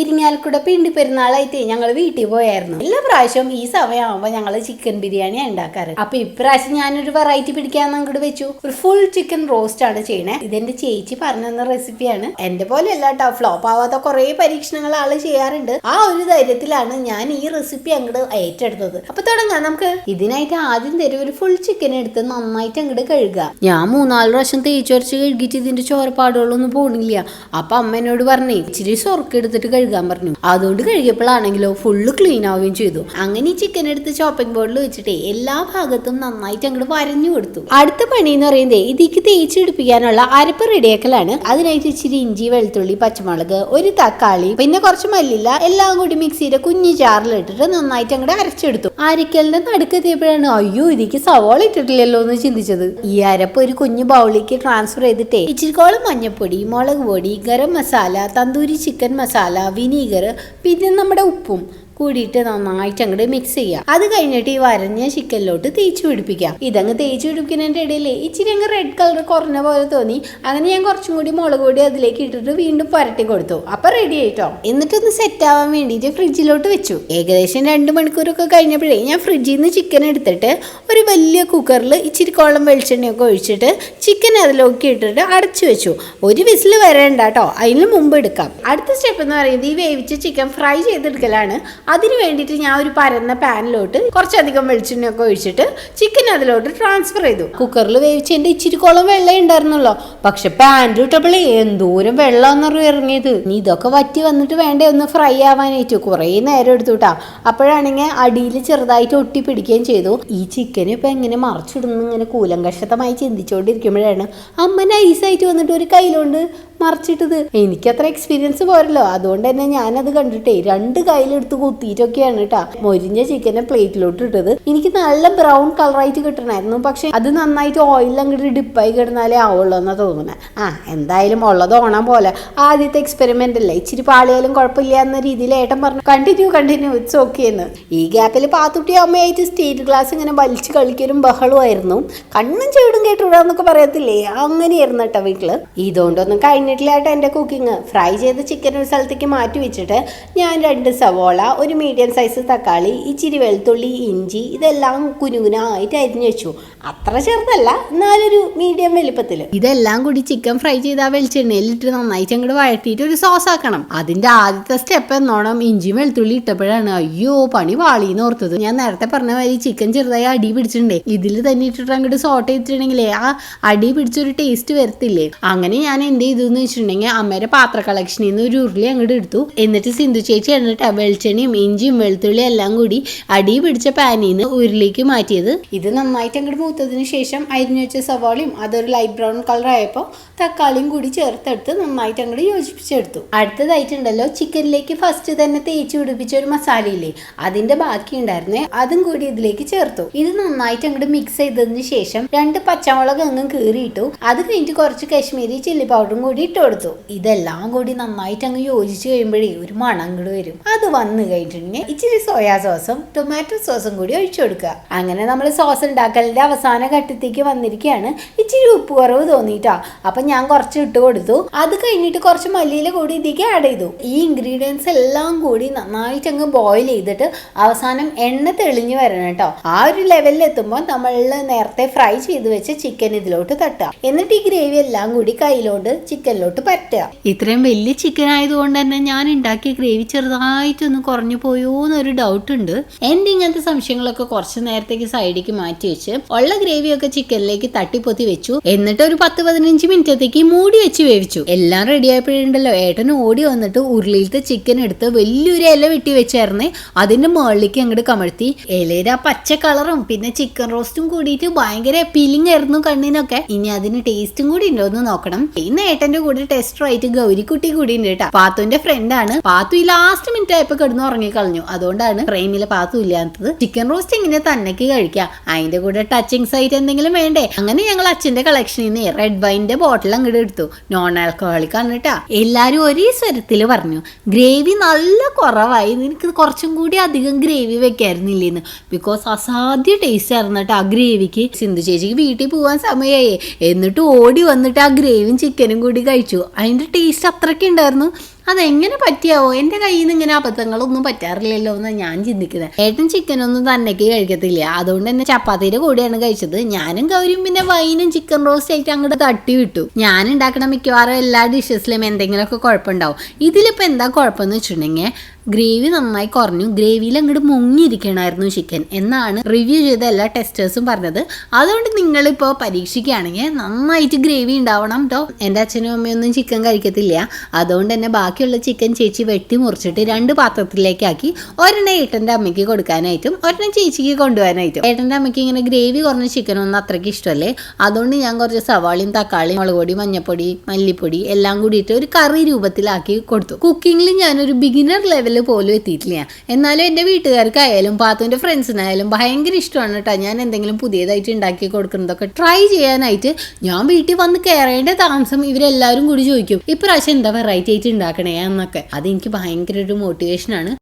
ഇരിങ്ങാലക്കുട പിണ്ടി പെരുന്നാളായിട്ട് ഞങ്ങൾ വീട്ടിൽ പോയായിരുന്നു. എല്ലാ പ്രാവശ്യവും ഈ സമയമാകുമ്പോൾ ഞങ്ങൾ ചിക്കൻ ബിരിയാണി ഉണ്ടാക്കാറ് അപ്പൊ ഇപ്രാവശ്യം ഞാനൊരു വെറൈറ്റി പിടിക്കാൻ അങ്ങോട്ട് വെച്ചു. ഒരു ഫുൾ ചിക്കൻ റോസ്റ്റ് ആണ് ചെയ്യണേ. ഇതെന്റെ ചേച്ചി പറഞ്ഞു തന്ന റെസിപ്പിയാണ് എന്റെ പോലെ അല്ല കേട്ടോ ഫ്ലോപ്പ് ആവാത്ത കുറെ പരീക്ഷണങ്ങൾ ആൾ ചെയ്യാറുണ്ട്. ആ ഒരു ധൈര്യത്തിലാണ് ഞാൻ ഈ റെസിപ്പി അങ്ങോട്ട് ഏറ്റെടുത്തത്. അപ്പൊ തുടങ്ങാം നമുക്ക്. ഇതിനായിട്ട് ആദ്യം തരും ഒരു ഫുൾ ചിക്കൻ എടുത്ത് നന്നായിട്ട് അങ്ങോട്ട് കഴുകുക ഞാൻ മൂന്നാൽ പ്രാവശ്യം തേച്ചുരച്ച് കഴുകിയിട്ട് ഇതിന്റെ ചോരപ്പാടുകളൊന്നും പോണില്ല. അപ്പൊ അമ്മ എന്നോട് പറഞ്ഞേ ഇച്ചിരി സൊറക്ക് എടുത്തിട്ട് കഴുകാൻ പറഞ്ഞു. അതുകൊണ്ട് കഴുകിയപ്പോഴാണെങ്കിലോ ഫുള്ള് ക്ലീൻ ആവുകയും ചെയ്തു. അങ്ങനെ ഈ ചിക്കൻ എടുത്ത് ചോപ്പിംഗ് ബോർഡിൽ വെച്ചിട്ട് എല്ലാ ഭാഗത്തും നന്നായിട്ട് അങ്ങോട്ട് വരഞ്ഞു കൊടുത്തു. അടുത്ത പണി എന്ന് പറയുന്നത് ഇതിക്ക് തേച്ച് പിടിപ്പിക്കാനുള്ള അരപ്പ് റെഡിയാക്കലാണ്. അതിനായിട്ട് ഇച്ചിരി ഇഞ്ചി വെളുത്തുള്ളി പച്ചമുളക് ഒരു തക്കാളി പിന്നെ കുറച്ച് മല്ലില്ല എല്ലാം കൂടി മിക്സിയുടെ കുഞ്ഞു ജാറിലിട്ടിട്ട് നന്നായിട്ട് അങ്ങോട്ട് അരച്ചെടുത്തു. അരക്കലിന്റെ നടുക്കെത്തിയപ്പോഴാണ് അയ്യോ ഇതിക്ക് സവാള ഇട്ടിട്ടില്ലല്ലോ എന്ന് ചിന്തിച്ചത്. ഈ അരപ്പ് ഒരു കുഞ്ഞു ബൗളിലേക്ക് ട്രാൻസ്ഫർ ചെയ്തിട്ടേ ഇച്ചിരിക്കോളം മഞ്ഞപ്പൊടി മുളക് പൊടി ഗരം മസാല തന്തൂരി ചിക്കൻ മസാല വിനീഗർ പിന്നെ നമ്മുടെ ഉപ്പും. കൂടിയിട്ട് നന്നായിട്ട് അങ്ങോട്ട് മിക്സ് ചെയ്യുക അത് കഴിഞ്ഞിട്ട് ഈ വരഞ്ഞ ചിക്കനിലോട്ട് തേച്ച് പിടിപ്പിക്കാം. ഇതങ്ങ് തേച്ച് പിടിപ്പിക്കുന്നതിന്റെ ഇടയിൽ ഇച്ചിരി അങ്ങ് റെഡ് കളർ കുറഞ്ഞ പോലെ തോന്നി. അങ്ങനെ ഞാൻ കുറച്ചും കൂടി മുളക് പൊടി അതിലേക്ക് ഇട്ടിട്ട് വീണ്ടും പുരട്ടി കൊടുത്തു. അപ്പം റെഡി ആയിട്ടോ? എന്നിട്ടൊന്ന് സെറ്റ് ആവാൻ വേണ്ടിയിട്ട് ഫ്രിഡ്ജിലോട്ട് വെച്ചു. ഏകദേശം രണ്ട് മണിക്കൂറൊക്കെ കഴിഞ്ഞപ്പോഴേ ഞാൻ ഫ്രിഡ്ജിൽ നിന്ന് ചിക്കൻ എടുത്തിട്ട് ഒരു വലിയ കുക്കറിൽ ഇച്ചിരി കോളം വെളിച്ചെണ്ണയൊക്കെ ഒഴിച്ചിട്ട് ചിക്കൻ അതിലൊക്കെ ഇട്ടിട്ട് അടച്ചു വെച്ചു. ഒരു വിസിൽ വരേണ്ട കേട്ടോ അതിന് മുമ്പ് എടുക്കാം. അടുത്ത സ്റ്റെപ്പ് എന്ന് പറയുന്നത് ഈ വേവിച്ച ചിക്കൻ ഫ്രൈ ചെയ്തെടുക്കലാണ്. അതിന് വേണ്ടിയിട്ട് ഞാൻ ഒരു പരന്ന പാനിലോട്ട് കുറച്ചധികം വെളിച്ചെണ്ണയൊക്കെ ഒഴിച്ചിട്ട് ചിക്കൻ അതിലോട്ട് ട്രാൻസ്ഫർ ചെയ്തു. കുക്കറിൽ വേവിച്ചതിന്റെ ഇച്ചിരി കുളം വെള്ളം ഉണ്ടായിരുന്നല്ലോ പക്ഷെ പാന്റ് ഇട്ടപ്പോഴേ എന്തോരം വെള്ളം ഇറങ്ങിയത്. നീ ഇതൊക്കെ വറ്റി വന്നിട്ട് വേണ്ടേ ഒന്ന് ഫ്രൈ ആവാനായിട്ട്. കുറേ നേരം എടുത്തു കേട്ടാ അപ്പോഴാണെങ്കിൽ അടിയിൽ ചെറുതായിട്ട് ഒട്ടി പിടിക്കുകയും ചെയ്തു. ഈ ചിക്കൻ ഇപ്പൊ എങ്ങനെ മറച്ചിടുന്നു ഇങ്ങനെ കൂലങ്കഷത്തമായി ചിന്തിച്ചുകൊണ്ടിരിക്കുമ്പോഴാണ് അമ്മ നൈസായിട്ട് വന്നിട്ട് ഒരു കയ്യിലോണ്ട് മറിച്ചിട്ടത്. എനിക്കത്ര എക്സ്പീരിയൻസ് പോരല്ലോ. അതുകൊണ്ട് തന്നെ ഞാനത് കണ്ടിട്ടേ രണ്ട് കയ്യിലെടുത്ത് കുത്തിയിട്ടൊക്കെയാണ് കേട്ടോ മൊരിഞ്ഞ ചിക്കനെ പ്ലേറ്റിലോട്ട് ഇട്ടത്. എനിക്ക് നല്ല ബ്രൗൺ കളറായിട്ട് കിട്ടണമായിരുന്നു പക്ഷെ അത് നന്നായിട്ട് ഓയിൽ അങ്ങോട്ട് ഡിപ്പായി കിടന്നാലേ ആവുള്ളൂ എന്നാ തോന്നുന്നത് ആ എന്തായാലും ഉള്ളത് ഓണം പോലെ. ആദ്യത്തെ എക്സ്പെരിമെന്റ് അല്ലേ? ഇച്ചിരി പാളിയാലും കുഴപ്പമില്ല എന്ന രീതിയിൽ ഏട്ടൻ പറഞ്ഞു. കണ്ടിന്യൂ കണ്ടിന്യൂ ഇറ്റ്സ് ഓക്കെ എന്ന് ഈ ഗ്യാപ്പിൽ പാത്തുട്ടി അമ്മയായിട്ട് സ്റ്റീൽ ഗ്ലാസ് ഇങ്ങനെ വലിച്ചു കളിക്കലും ബഹളമായിരുന്നു കണ്ണും ചെവിടും കേട്ടുവിടാന്നൊക്കെ പറയത്തില്ലേ? അങ്ങനെയായിരുന്നു കേട്ടോ വീട്ടിൽ ഇതുകൊണ്ടൊന്നും കഴിഞ്ഞിട്ടില്ല കേട്ടോ എന്റെ കുക്കിംഗ് ഫ്രൈ ചെയ്ത ചിക്കൻ ഒരു സ്ഥലത്തേക്ക് മാറ്റി വെച്ചിട്ട് ഞാൻ രണ്ട് സവോള ഒരു മീഡിയം സൈസ് തക്കാളി ഇച്ചിരി വെളുത്തുള്ളി ഇഞ്ചി ഇതെല്ലാം കുനുകുനായിട്ട് അരിഞ്ഞു വെച്ചു. അത്ര ചെറുതല്ല എന്നാലൊരു മീഡിയം വലിപ്പത്തിൽ ഇതെല്ലാം കൂടി ചിക്കൻ ഫ്രൈ ചെയ്ത് ആ വെളിച്ചെണ്ണയിലിട്ട് നന്നായിട്ട് അങ്ങോട്ട് വഴറ്റിയിട്ട് ഒരു സോസ് ആക്കണം. അതിന്റെ ആദ്യത്തെ സ്റ്റെപ്പ് എന്നോണം ഇഞ്ചിയും വെളുത്തുള്ളി ഇട്ടപ്പോഴാണ് അയ്യോ പണി വാളിന്ന് ഓർത്തത്. ഞാൻ നേരത്തെ പറഞ്ഞ മാതിരി ചിക്കൻ ചെറുതായി അടി പിടിച്ചിട്ടുണ്ടേ. ഇതിൽ തന്നെ ഇട്ടിട്ട് അങ്ങോട്ട് സോട്ട് ചെയ്തിട്ടുണ്ടെങ്കിലേ ആ അടി പിടിച്ചൊരു ടേസ്റ്റ് വരത്തില്ലേ? അങ്ങനെ ഞാൻ എന്ത് ചെയ്തു എന്ന് വെച്ചിട്ടുണ്ടെങ്കിൽ അമ്മയുടെ പാത്ര കളക്ഷനിൽ നിന്ന് ഒരു ഉരുളി അങ്ങോട്ട് എടുത്തു. എന്നിട്ട് സിന്ധു ചേച്ചി എന്നിട്ട് വെളിച്ചെണ്ണയും ഇഞ്ചിയും വെളുത്തുള്ളിയും എല്ലാം കൂടി അടി പിടിച്ച പാനിൽ നിന്ന് ഉരുളിക്ക് മാറ്റിയത്. ഇത് നന്നായിട്ട് അങ്ങോട്ട് മൂത്തതിന് ശേഷം അരിഞ്ഞു വെച്ച സവാളയും അതൊരു ലൈറ്റ് ബ്രൗൺ കളർ ആയപ്പോൾ തക്കാളിയും കൂടി ചേർത്തെടുത്ത് നന്നായിട്ട് അങ്ങോട്ട് യോജിപ്പിച്ചെടുത്തു. അടുത്തതായിട്ടുണ്ടല്ലോ ചിക്കനിലേക്ക് ഫസ്റ്റ് തന്നെ തേച്ച് പിടിപ്പിച്ച ഒരു മസാലയില്ലേ അതിന്റെ ബാക്കി ഉണ്ടായിരുന്നേ അതും കൂടി ഇതിലേക്ക് ചേർത്തു. ഇത് നന്നായിട്ട് അങ്ങോട്ട് മിക്സ് ചെയ്തതിന് ശേഷം രണ്ട് പച്ചമുളക് അങ്ങും കീറിയിട്ടു അത് കഴിഞ്ഞിട്ട് കുറച്ച് കാശ്മീരി ചില്ലി പൗഡറും കൂടി ഇട്ട് കൊടുത്തു. ഇതെല്ലാം കൂടി നന്നായിട്ട് അങ്ങ് യോജിച്ച് കഴിയുമ്പോഴേ ഒരു മണം അങ്ങോട്ട് വരും. അത് വന്നു കഴിഞ്ഞിട്ടുണ്ടെങ്കിൽ ഇച്ചിരി സോയാ സോസും ടൊമാറ്റോ സോസും കൂടി ഒഴിച്ചു കൊടുക്കുക. അങ്ങനെ നമ്മൾ സോസ് ഉണ്ടാക്കലിന്റെ അവസാന ഘട്ടത്തേക്ക് വന്നിരിക്കുകയാണ്. ഇച്ചിരി ഉപ്പ് കുറവ് തോന്നിയിട്ടാ. അപ്പം ഞാൻ കുറച്ച് ഇട്ട് കൊടുത്തു. അത് കഴിഞ്ഞിട്ട് കുറച്ച് മല്ലിയില കൂടി ഇതിലേക്ക് ആഡ് ചെയ്തു. ഈ ഇൻഗ്രീഡിയൻസ് എല്ലാം കൂടി നന്നായിട്ട് അങ്ങ് ബോയിൽ ചെയ്തിട്ട് അവസാനം എണ്ണ തെളിഞ്ഞു വരണം കേട്ടോ. ആ ഒരു ലെവലിൽ എത്തുമ്പോൾ നമ്മൾ നേരത്തെ ഫ്രൈ ചെയ്ത് വെച്ച ചിക്കൻ ഇതിലോട്ട് തട്ടുക. എന്നിട്ട് ഈ ഗ്രേവി എല്ലാം കൂടി കയ്യിലോട്ട് ചിക്കനിലോട്ട് പറ്റുക ഇത്രയും വലിയ ചിക്കൻ ആയതുകൊണ്ട് തന്നെ ഞാൻ ഉണ്ടാക്കിയ ഗ്രേവി ചെറുതായിട്ടൊന്ന് കുറഞ്ഞു പോയോ എന്നൊരു ഡൗട്ട് ഉണ്ട്. എന്റെ ഇങ്ങനത്തെ സംശയങ്ങളൊക്കെ കുറച്ച് നേരത്തേക്ക് സൈഡിലേക്ക് മാറ്റി വെച്ച് ഉള്ള ഗ്രേവിയൊക്കെ ചിക്കനിലേക്ക് തട്ടിപ്പൊത്തി വെച്ചു. എന്നിട്ട് ഒരു പത്ത് പതിനഞ്ച് മിനിറ്റത്തേക്ക് മൂടി വെച്ച് വേവിച്ചു. എല്ലാം റെഡി ആയപ്പോഴുണ്ടല്ലോ. ഏട്ടൻ ഓടി വന്നിട്ട് ഉരുളിയിലത്തെ ചിക്കൻ എടുത്ത് വലിയൊരു ഇല വെട്ടി വെച്ചായിരുന്നേ. അതിന്റെ മുകളിലേക്ക് അങ്ങോട്ട് കമഴ്ത്തി. ഇലയുടെ ആ പച്ച കളറും പിന്നെ ചിക്കൻ റോസ്റ്റും കൂടിയിട്ട് ഭയങ്കര അപ്പീലിംഗ് ആയിരുന്നു കണ്ണിനൊക്കെ. ഇനി അതിന് ടേസ്റ്റും കൂടി ഉണ്ടോ എന്ന് നോക്കണം. ഇന്ന് ഏട്ടന്റെ കൂടെ ടെസ്റ്റർ ആയിട്ട് ഗൗരിക്കുട്ടി കൂടി ഉണ്ട് കേട്ടോ. പാത്തുവിന്റെ ആണ്. പാത്തു ഈ ലാസ്റ്റ് മിനിറ്റ് ആയപ്പോ കിടന്ന് ഉറങ്ങി കളഞ്ഞു അതുകൊണ്ടാണ് ഫ്രെയിമിൽ പാത്തും ഇല്ലാത്തത്. ചിക്കൻ റോസ്റ്റ് ഇങ്ങനെ തന്നേക്ക് കഴിക്കാം. അതിന്റെ കൂടെ ടച്ചിങ് സൈറ്റ് എന്തെങ്കിലും വേണ്ടേ? അങ്ങനെ ഞങ്ങൾ അച്ഛന്റെ കളക്ഷനിൽ നിന്ന് റെഡ് വൈന്റെ ബോട്ടിൽ അങ്ങോട്ട് എടുത്തു. നോൺ ആൽക്കഹോളിക് ആണ് കേട്ടാ എല്ലാരും ഒരേ സ്വരത്തിൽ പറഞ്ഞു. ഗ്രേവി നല്ല കുറവായി. നിനക്ക് കുറച്ചും കൂടി അധികം ഗ്രേവി വെക്കായിരുന്നില്ലേന്ന്. ബിക്കോസ് അസാധ്യ ടേസ്റ്റ് ആയിരുന്നു ആ ഗ്രേവിക്ക് സിന്ധു ചേച്ചിക്ക് വീട്ടിൽ പോകാൻ സമയമായി എന്നിട്ട് ഓടി വന്നിട്ട് ആ ഗ്രേവിയും ചിക്കനും കൂടി കഴിച്ചു. അതിന്റെ ടേസ്റ്റ് അത്രയ്ക്ക് ഉണ്ടായിരുന്നു. അതെങ്ങനെ പറ്റിയാവോ? എന്റെ കയ്യിൽ നിന്ന് ഇങ്ങനെ അബദ്ധങ്ങളൊന്നും പറ്റാറില്ലല്ലോ എന്ന് ഞാൻ ചിന്തിക്കുന്നത് ഏട്ടൻ ചിക്കനൊന്നും തന്നേക്ക് കഴിക്കത്തില്ല. അതുകൊണ്ട് തന്നെ ചപ്പാത്തിയുടെ കൂടെയാണ് കഴിച്ചത്. ഞാനും ഗൗരിയും പിന്നെ വൈനും ചിക്കൻ റോസ്റ്റ് ആയിട്ട് അങ്ങോട്ട് തട്ടി വിട്ടു. ഞാൻ ഉണ്ടാക്കുന്ന മിക്കവാറും എല്ലാ ഡിഷസിലും എന്തെങ്കിലുമൊക്കെ കുഴപ്പമുണ്ടാവും. ഇതിലിപ്പോൾ എന്താ കുഴപ്പമെന്ന് വെച്ചിട്ടുണ്ടെങ്കിൽ ഗ്രേവി നന്നായി കുറഞ്ഞു. ഗ്രേവിയിൽ അങ്ങോട്ട് മുങ്ങിയിരിക്കണമായിരുന്നു ചിക്കൻ. എന്നാണ് റിവ്യൂ ചെയ്ത എല്ലാ ടെസ്റ്റേഴ്സും പറഞ്ഞത്. അതുകൊണ്ട് നിങ്ങളിപ്പോൾ പരീക്ഷിക്കുകയാണെങ്കിൽ നന്നായിട്ട് ഗ്രേവി ഉണ്ടാവണം കേട്ടോ എന്റെ അച്ഛനും അമ്മയൊന്നും ചിക്കൻ കഴിക്കത്തില്ല. അതുകൊണ്ട് തന്നെ ബാക്കിയുള്ള ചിക്കൻ ചേച്ചി വെട്ടി മുറിച്ചിട്ട് രണ്ട് പാത്രത്തിലേക്കാക്കി ഒരെണ്ണം ഏട്ടന്റെ അമ്മയ്ക്ക് കൊടുക്കാനായിട്ടും ഒരെണ്ണം ചേച്ചിക്ക് കൊണ്ടുപോകാനായിട്ടും. ഏട്ടന്റെ അമ്മയ്ക്ക് ഇങ്ങനെ ഗ്രേവി കുറഞ്ഞ ചിക്കൻ ഒന്നും അത്രയ്ക്ക് ഇഷ്ടമല്ലേ? അതുകൊണ്ട് ഞാൻ കുറച്ച് സവാളയും തക്കാളിയും മുളക് പൊടി മഞ്ഞപ്പൊടി മല്ലിപ്പൊടി എല്ലാം കൂടിയിട്ട് ഒരു കറി രൂപത്തിലാക്കി കൊടുത്തു. കുക്കിങ്ങിൽ ഞാനൊരു ബിഗിനർ ലെവലിൽ പോലും എത്തിയിട്ടില്ല. എന്നാലും എന്റെ വീട്ടുകാർക്കായാലും പാത്തുവിന്റെ ഫ്രണ്ട്സിനായാലും ഭയങ്കര ഇഷ്ടമാണ് കേട്ടോ. ഞാൻ എന്തെങ്കിലും പുതിയതായിട്ട് ഉണ്ടാക്കി കൊടുക്കുന്നതൊക്കെ ട്രൈ ചെയ്യാനായിട്ട് ഞാൻ വീട്ടിൽ വന്ന് കയറേണ്ട താമസം ഇവരെല്ലാവരും കൂടി ചോദിക്കും ഇപ്രാവശ്യം എന്താ വെറൈറ്റി ആയിട്ട് ഉണ്ടാക്കണേ? എന്നൊക്കെ. അതെനിക്ക് ഭയങ്കര ഒരു മോട്ടിവേഷനാണ്